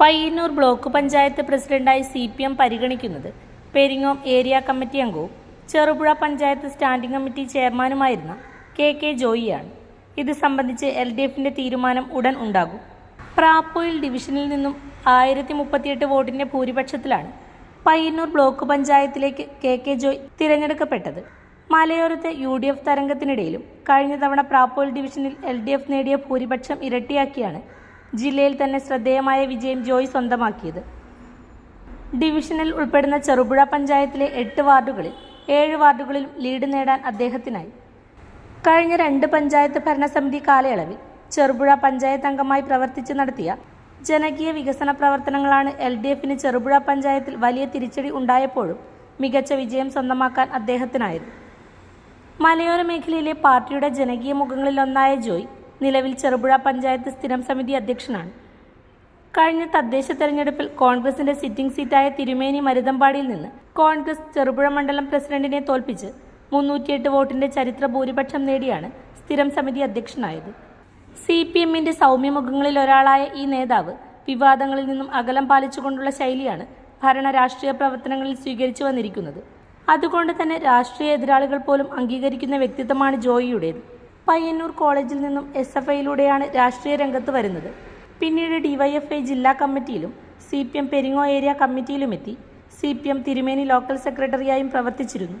Payyanur block panchayat പ്രസിഡന്റായി C P M പരിഗണിക്കുന്നത് Peringome area committee അംഗവും ചെറുപുഴ പഞ്ചായത്ത് സ്റ്റാൻഡിംഗ് കമ്മിറ്റി ചെയർമാനുമായിരുന്ന കെ കെ ജോയിയാണ്. ഇത് സംബന്ധിച്ച് എൽ ഡി എഫിന്റെ തീരുമാനം ഉടൻ ഉണ്ടാകും. പ്രാപ്പോയിൽ ഡിവിഷനിൽ നിന്നും ആയിരത്തി മുപ്പത്തിയെട്ട് വോട്ടിന്റെ ഭൂരിപക്ഷത്തിലാണ് പയ്യന്നൂർ ബ്ലോക്ക് പഞ്ചായത്തിലേക്ക് കെ കെ ജോയ് തിരഞ്ഞെടുക്കപ്പെട്ടത്. മലയോരത്തെ യു ഡി എഫ് തരംഗത്തിനിടയിലും കഴിഞ്ഞ തവണ പ്രാപ്പോയിൽ ഡിവിഷനിൽ എൽ ഡി എഫ് നേടിയ ഭൂരിപക്ഷം ഇരട്ടിയാക്കിയാണ് ജില്ലയിൽ തന്നെ ശ്രദ്ധേയമായ വിജയം ജോയ് സ്വന്തമാക്കിയത്. ഡിവിഷനിൽ ഉൾപ്പെടുന്ന ചെറുപുഴ പഞ്ചായത്തിലെ എട്ട് വാർഡുകളിൽ ഏഴ് വാർഡുകളിൽ ലീഡ് നേടാൻ അദ്ദേഹത്തിനായി. കഴിഞ്ഞ രണ്ട് പഞ്ചായത്ത് ഭരണസമിതി കാലയളവിൽ ചെറുപുഴ പഞ്ചായത്ത് അംഗമായി പ്രവർത്തിച്ചു നടത്തിയ ജനകീയ വികസന പ്രവർത്തനങ്ങളാണ് എൽ ഡി എഫിന് ചെറുപുഴ പഞ്ചായത്തിൽ വലിയ തിരിച്ചടി ഉണ്ടായപ്പോഴും മികച്ച വിജയം സ്വന്തമാക്കാൻ അദ്ദേഹത്തിനായത്. മലയോര മേഖലയിലെ പാർട്ടിയുടെ ജനകീയ മുഖങ്ങളിലൊന്നായ ജോയ് നിലവിൽ ചെറുപുഴ പഞ്ചായത്ത് സ്ഥിരം സമിതി അധ്യക്ഷനാണ്. കഴിഞ്ഞ തദ്ദേശ തെരഞ്ഞെടുപ്പിൽ കോൺഗ്രസിന്റെ സിറ്റിംഗ് സീറ്റായ തിരുമേനി മരുതമ്പാടിയിൽ നിന്ന് കോൺഗ്രസ് ചെറുപുഴ മണ്ഡലം പ്രസിഡന്റിനെ തോൽപ്പിച്ച് മുന്നൂറ്റിയെട്ട് വോട്ടിന്റെ ചരിത്ര ഭൂരിപക്ഷം നേടിയാണ് സ്ഥിരം സമിതി അധ്യക്ഷനായത്. സി പി എമ്മിന്റെ സൗമ്യമുഖങ്ങളിൽ ഒരാളായ ഈ നേതാവ് വിവാദങ്ങളിൽ നിന്നും അകലം പാലിച്ചുകൊണ്ടുള്ള ശൈലിയാണ് ഭരണ രാഷ്ട്രീയ പ്രവർത്തനങ്ങളിൽ സ്വീകരിച്ചു വന്നിരിക്കുന്നത്. അതുകൊണ്ട് തന്നെ രാഷ്ട്രീയ എതിരാളികൾ പോലും അംഗീകരിക്കുന്ന വ്യക്തിത്വമാണ് ജോയിയുടേത്. പയ്യന്നൂർ കോളേജിൽ നിന്നും എസ് എഫ് ഐയിലൂടെയാണ് രാഷ്ട്രീയ രംഗത്ത് വരുന്നത്. പിന്നീട് ഡിവൈഎഫ്ഐ ജില്ലാ കമ്മിറ്റിയിലും C P M Peringome area കമ്മിറ്റിയിലുമെത്തി C P M Thirumeni local സെക്രട്ടറിയായും പ്രവർത്തിച്ചിരുന്നു.